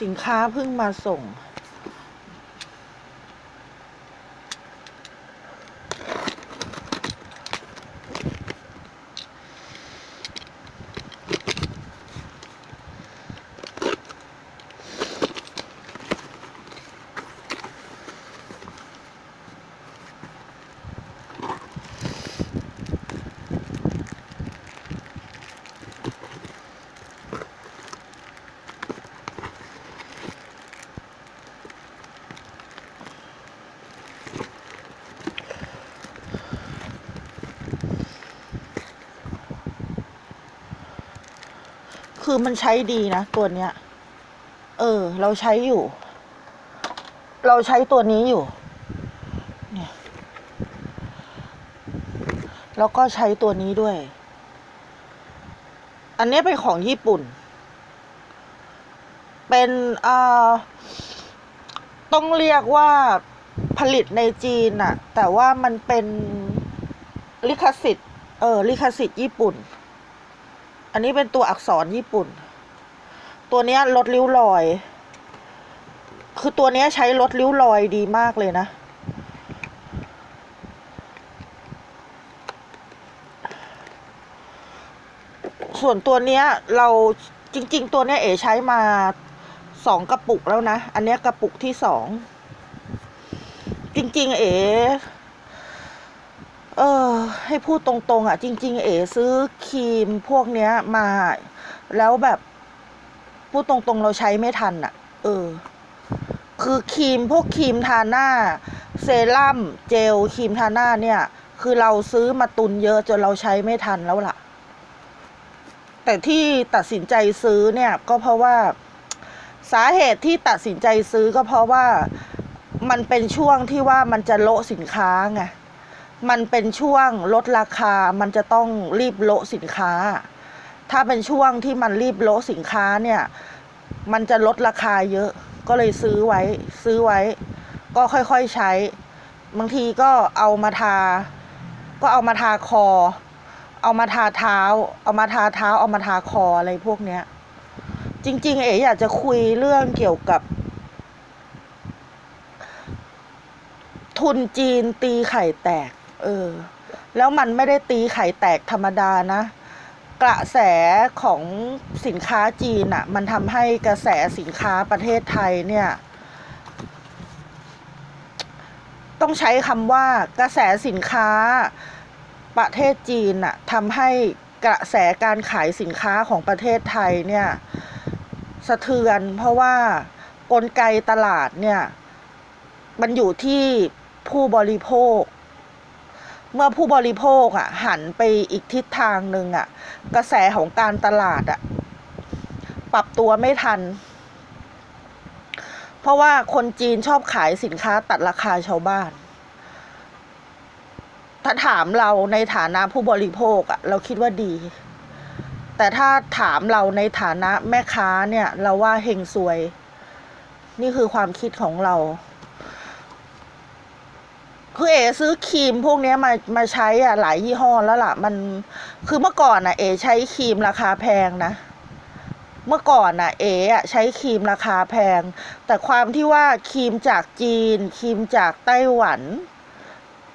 สินค้าเพิ่งมาส่ง คือมันใช้ดีนะตัวเนี้ย เออ เราใช้อยู่ เราใช้ตัวนี้อยู่ เนี่ย แล้วก็ใช้ตัวนี้ด้วย อันนี้เป็นของญี่ปุ่น เป็นอ่าต้องเรียกว่าผลิตในจีนอะแต่ว่ามันเป็นลิขสิทธิ์ เออ ลิขสิทธิ์ญี่ปุ่น อันนี้เป็นตัวอักษรญี่ปุ่น ตัวเนี้ยลดริ้วรอย คือตัวเนี้ยใช้ลดริ้วรอยดีมากเลยนะ ส่วนตัวเนี้ยเราจริง ๆ ตัวเนี้ยเอ๋ใช้มาสองกระปุกแล้วนะ อันเนี้ยกระปุกที่สอง จริง ๆ เอ๋ ให้พูดตรงๆอะ จริง ๆ เอ๋ซื้อครีมพวกเนี้ยมา แล้วแบบ พูดตรงๆเราใช้ไม่ทันอะ เออ คือครีมพวกครีมทาหน้า เซรั่มเจลครีมทาหน้าเนี่ย คือเราซื้อมาตุนเยอะจนเราใช้ไม่ทันแล้วล่ะ แต่ที่ตัดสินใจซื้อเนี่ย ก็เพราะว่าสาเหตุที่ตัดสินใจซื้อก็เพราะว่ามันเป็นช่วงที่ว่ามันจะโละสินค้าไง มันเป็นช่วงลดราคา มันจะต้องรีบโละสินค้า ถ้าเป็นช่วงที่มันรีบโละสินค้าเนี่ย มันจะลดราคาเยอะ ก็เลยซื้อไว้ ซื้อไว้ ก็ค่อยๆใช้ บางทีก็เอามาทา ก็เอามาทาคอ เอามาทาเท้า เอามาทาเท้า เอามาทาคออะไรพวกเนี้ย จริง ๆ เอ๋อยากจะคุยเรื่องเกี่ยวกับทุนจีนตีไข่แตก เออ แล้วมันไม่ได้ตีไข่แตกธรรมดานะ กระแสของสินค้าจีนอะ่ะ มันทำให้กระแสสินค้าประเทศไทยเนี่ย ต้องใช้คำว่ากระแสสินค้าประเทศจีนอะทำให้กระแสการขายสินค้าของประเทศไทยเนี่ย สะเทือน เพราะว่ากลไกตลาดเนี่ย มันอยู่ที่ผู้บริโภค เมื่อผู้บริโภคอะหันไปอีกทิศทางหนึ่งอะ กระแสของการตลาดอะ ปรับตัวไม่ทัน เพราะว่าคนจีนชอบขายสินค้าตัดราคาชาวบ้าน ถ้าถามเราในฐานะผู้บริโภคอะ เราคิดว่าดี แต่ถ้าถามเราในฐานะแม่ค้าเนี่ย เราว่าเฮงซวย นี่คือความคิดของเรา คือเอซื้อครีมพวกนี้มามาใช้อะหลายยี่ห้อแล้วล่ะ มันคือเมื่อก่อนอะ เอ ใช้ครีมราคาแพงนะ เมื่อก่อนอะ เออะใช้ครีมราคาแพง แต่ความที่ว่าครีมจากจีนครีมจากไต้หวัน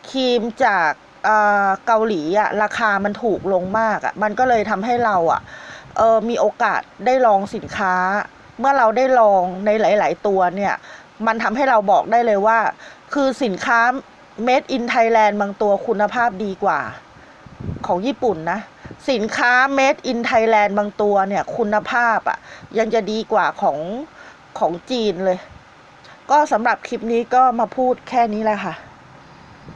ครีมจากเอ่อเกาหลีอะราคามันถูกลงมากอะมันก็เลยทำให้เราอะเออมีโอกาสได้ลองสินค้า เมื่อเราได้ลองในหลาย ๆ ตัวเนี่ย มันทำให้เราบอกได้เลยว่า คือสินค้า made in Thailand บางตัวคุณภาพดีกว่าของญี่ปุ่นนะ สินค้า made in Thailand บางตัวเนี่ย คุณภาพอะ่ะ ยังจะดีกว่าของของจีนเลย ก็สำหรับคลิปนี้ก็มาพูดแค่นี้แหละค่ะ